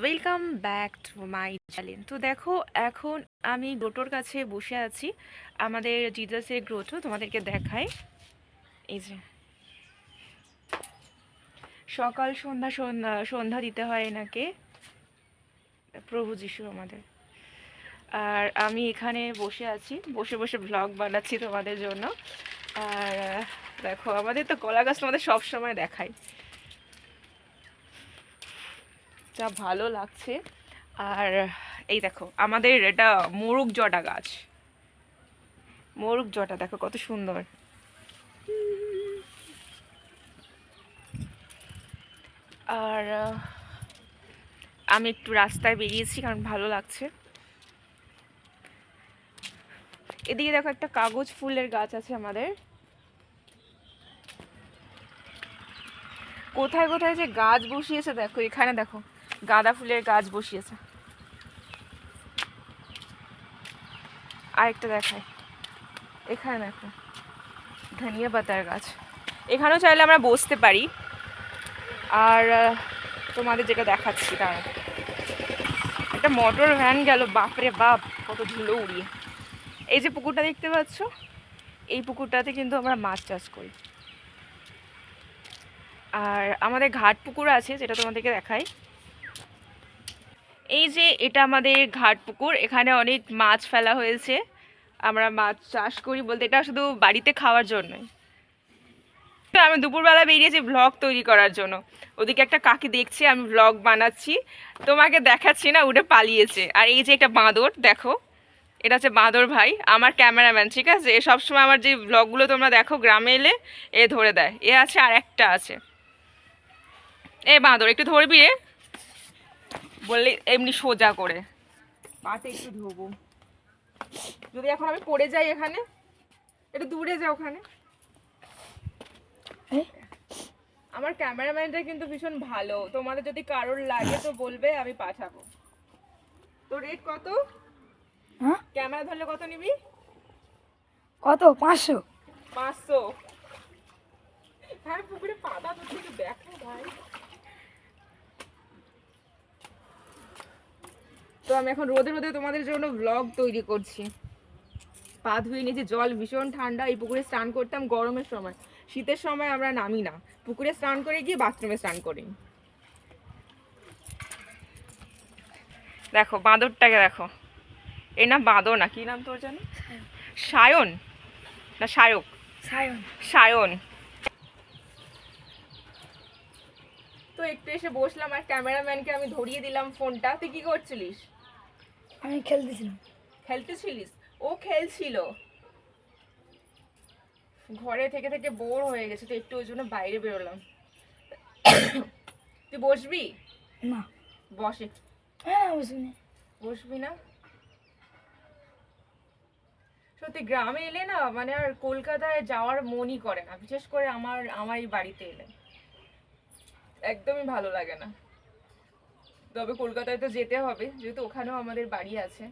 Welcome back to my channel তো দেখো, এখন আমি গ্রোটোর কাছে বসে আছি। আমাদের জিজাসের গ্রোটো তোমাদেরকে দেখাই এই যে। সকাল সন্ধ্যা সন্ধ্যা সন্ধ্যা দিতে হয় এনাকে। প্রভু যিশু আমাদের। আর আমি এখানে বসে আছি। বসে বসে ব্লগ বানাচ্ছি তোমাদের জন্য। আর, দেখো, আমাদের তো কলা গাছ তোমাদের সবসময় দেখাই যা ভালো লাগছে। আর এই দেখো, আমাদের এটা মোরগ জটা গাছ। মোরগ জটা, দেখো কত সুন্দর। আর আমি একটু রাস্তায় বেরিয়েছি কারণ ভালো লাগছে। এদিকে দেখো একটা কাগজ ফুলের গাছ আছে আমাদের। কোথায় কোথায় যে গাছ বসিয়েছে, দেখো, এখানে দেখো। গাঁদা ফুলের গাছ বসিয়েছে। আরেকটা দেখায় এখানে দেখো, ধনিয়া পাতার গাছ। এখানেও চাইলে আমরা বসতে পারি। আর তোমাদের যেটা দেখাচ্ছি তার একটা মোটর ভ্যান গেল, বাপরে বাপ, কত ধুলো উড়িয়ে। এই যে পুকুরটা দেখতে পাচ্ছ, এই পুকুরটাতে কিন্তু আমরা মাছ চাষ করি। আর আমাদের ঘাট পুকুর আছে, যেটা তোমাদেরকে দেখাই। এই যে এটা আমাদের ঘাট পুকুর, এখানে অনেক মাছ ফেলা হয়েছে। আমরা মাছ চাষ করি বলতে, এটা শুধু বাড়িতে খাওয়ার জন্যই আমি দুপুরবেলা বেরিয়েছি ভ্লগ তৈরি করার জন্য। ওদিকে একটা কাকি দেখছে, আমি ভ্লগ বানাচ্ছি। তোমাকে দেখাচ্ছি না উঠে পালিয়েছে। আর এই যে একটা বাঁদর, দেখো। এটা হচ্ছে বাঁদর ভাই, আমার ক্যামেরাম্যান, ঠিক আছে? এ সবসময় আমার যে ভ্লগগুলো তোমরা দেখো, গ্রামে এলে এ ধরে দেয়। এ আছে আর একটা আছে। এ বাঁদর, একটু ধরবি রে? বললে এমনি সোজা করে। পাতে একটু ধোবো। যদি এখন আমি পড়ে যাই এখানে একটু দূরে যাও ওখানে। আমার ক্যামেরাম্যানটা কিন্তু ভীষণ ভালো। তোমাদের যদি কারোর লাগে তো বলবে আমি পাঠাবো। তো রেট কত? হ্যাঁ? ক্যামেরা ধরলে কত নিবি? কত? পাঁচশো? পাঁচশো। হ্যাঁ পুকুরে পাতা তো থেকে দেখো ভাই। তো আমি এখন রোদে রোদে তোমাদের জন্য ব্লগ তৈরি করছি। পা ধুয়ে নিয়েছি জল ভীষণ ঠান্ডা এই পুকুরে স্নান করতাম গরমের সময়। শীতের সময় আমরা নামি না। পুকুরে স্নান করে গিয়ে বাথরুমে স্নান করি। দেখো বাঁদরটাকে দেখো। এর নাম বাঁদর না কি নাম তোর জানো সায়ন না সায়ক? সায়ন। সায়ন। তো একটু এসে বসলাম আর ক্যামেরাম্যানকে আমি ধরিয়ে দিলাম ফোনটা তুই কি করছিলিস? আমি খেলতেছিলাম। খেলতেছিলিস? ও খেলছিল। ঘরে থেকে থেকে বোর হয়ে গেছে তো একটু ওই জন্য বাইরে বেরোলাম। তুই বসবি? না। বসে হ্যাঁ বুঝুনি বসবি না? সত্যি গ্রামে এলে না মানে আর কলকাতায় যাওয়ার মনই করে না। বিশেষ করে আমার আমার এই বাড়িতে এলে। একদমই ভালো লাগে না। তবে কলকাতায় তো যেতে হবে, যেহেতু ওখানেও আমাদের বাড়ি আছে।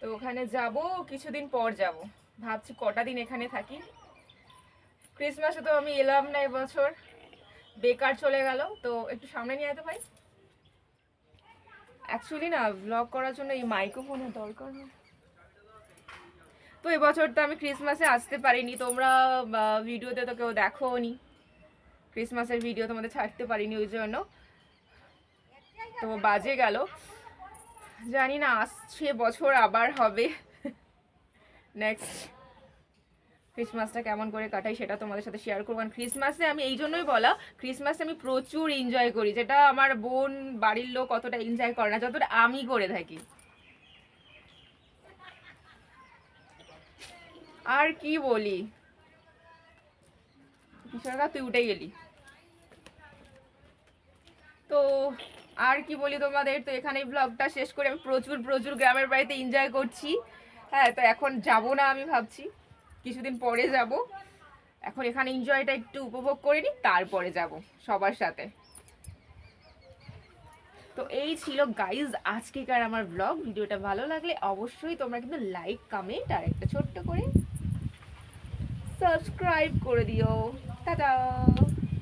তো ওখানে যাব, কিছুদিন পর যাব। ভাবছি কটা দিন এখানে থাকি। ক্রিসমাসে তো আমি এলাম না এবছর। বেকার চলে গেল, তো একটু সামনে নিয়ে যেতে ভাই। অ্যাকচুয়ালি না ব্লগ করার জন্য এই মাইক্রোফোনের দরকার হয় তো এবছর তো আমি ক্রিসমাসে আসতে পারিনি, তোমরা ভিডিওতে তো কেউ দেখো নি ক্রিসমাসের ভিডিও তোমাদের ছাড়তে পারিনি ওই জন্য। তো বাজে গেল। জানি না, আসছে, বছর আবার হবে। নেক্সট ক্রিসমাসটা কেমন করে কাটাই সেটা তোমাদের সাথে শেয়ার করব। কারণ ক্রিসমাসে আমি এই জন্যই বলা ক্রিসমাসে আমি প্রচুর এনজয় করি, যেটা আমার বোন, বাড়ির লোক অতটা এনজয় করে না, যতটা আমি করে থাকি। আর কি বলি? তুই উঠে গেলি তো আর কি বলি তোমাদের, তো এখানে ব্লগটা শেষ করে আমি প্রচুর প্রচুর গ্রামের বাড়িতে এনজয় করছি। হ্যাঁ তো এখন যাব না আমি ভাবছি। কিছুদিন পরে যাব। এখন এখানে এনজয়টা একটু উপভোগ করে নিই, তারপরে যাব সবার সাথে। তো এই ছিল গাইজ আজকেকার আমার ব্লগ ভিডিওটা ভালো লাগলে অবশ্যই তোমরা কিন্তু লাইক কমেন্ট আর একটা ছোট্ট করে সাবস্ক্রাইব করে দিও। টাটা!